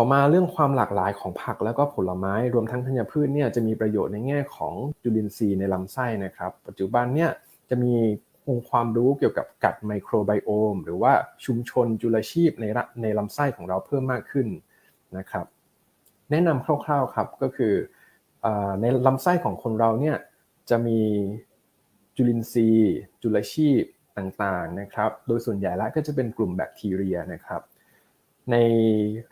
ต่อมาเรื่องความหลากหลายของผักแล้วก็ผลไม้รวมทั้งธัญพืชเนี่ยจะมีประโยชน์ในแง่ของจุลินทรีย์ในลำไส้นะครับ ปัจจุบันเนี่ยจะมีองค์ความรู้เกี่ยวกับกัดไมโครไบโอม หรือว่าชุมชนจุลชีพในในลำไส้ของเราเพิ่มมากขึ้นนะครับ แนะนำคร่าวๆครับก็คือในลำไส้ของคนเราเนี่ยจะมีจุลินทรีย์ จุลชีพต่างๆนะครับ โดยส่วนใหญ่แล้วก็จะเป็นกลุ่มแบคทีเรียนะครับ ใน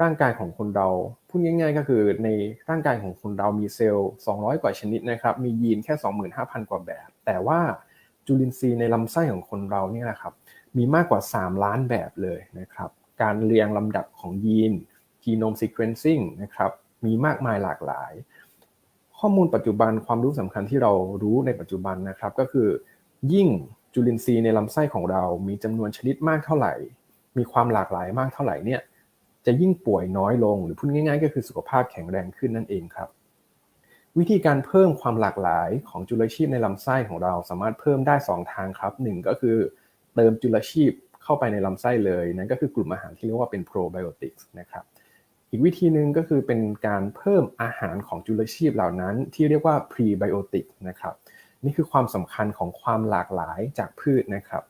ร่างกายของคนเราพูดง่าย ๆ ก็คือในร่างกายของคนเรามีเซลล์ 200 กว่าชนิดนะครับ มียีนแค่ 25,000 กว่าแบบ แต่ว่าจุลินทรีย์ในลำไส้ของคนเราเนี่ยนะครับมีมากกว่า 3 ล้านแบบเลยนะครับ การเรียงลำดับของยีน genome sequencing นะครับ มีมากมายหลากหลาย ข้อมูลปัจจุบันความรู้สำคัญที่เรารู้ในปัจจุบันนะครับ ก็คือ ยิ่งจุลินทรีย์ในลำไส้ของเรา มีจำนวนชนิดมากเท่าไหร่ มีความหลากหลายมากเท่าไหร่เนี่ย จะยิ่งป่วยน้อยลง หรือพูดง่าย ๆ ก็คือสุขภาพแข็งแรงขึ้นนั่นเองครับ วิธีการเพิ่มความหลากหลายของจุลชีพในลำไส้ของเราสามารถเพิ่มได้ 2 ทางครับหนึ่งก็คือเติมจุลชีพเข้าไปในลำไส้เลยนั่นก็คือกลุ่มอาหารที่เรียกว่าเป็นโปรไบโอติกส์นะครับอีกวิธีหนึ่งก็คือเป็นการเพิ่มอาหารของจุลชีพเหล่านั้น ที่เรียกว่าพรีไบโอติกนะครับนี่คือความสำคัญของความหลากหลายจากพืชนะครับ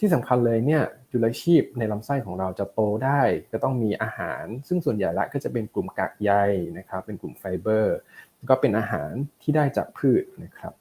ที่สำคัญเลยเนี่ยจุลชีพในลำไส้ของเราจะโตได้ ก็ต้องมีอาหาร ซึ่งส่วนใหญ่ละก็จะเป็นกลุ่มกากใยนะครับ เป็นกลุ่มไฟเบอร์ ก็เป็นอาหารที่ได้จากพืชนะครับ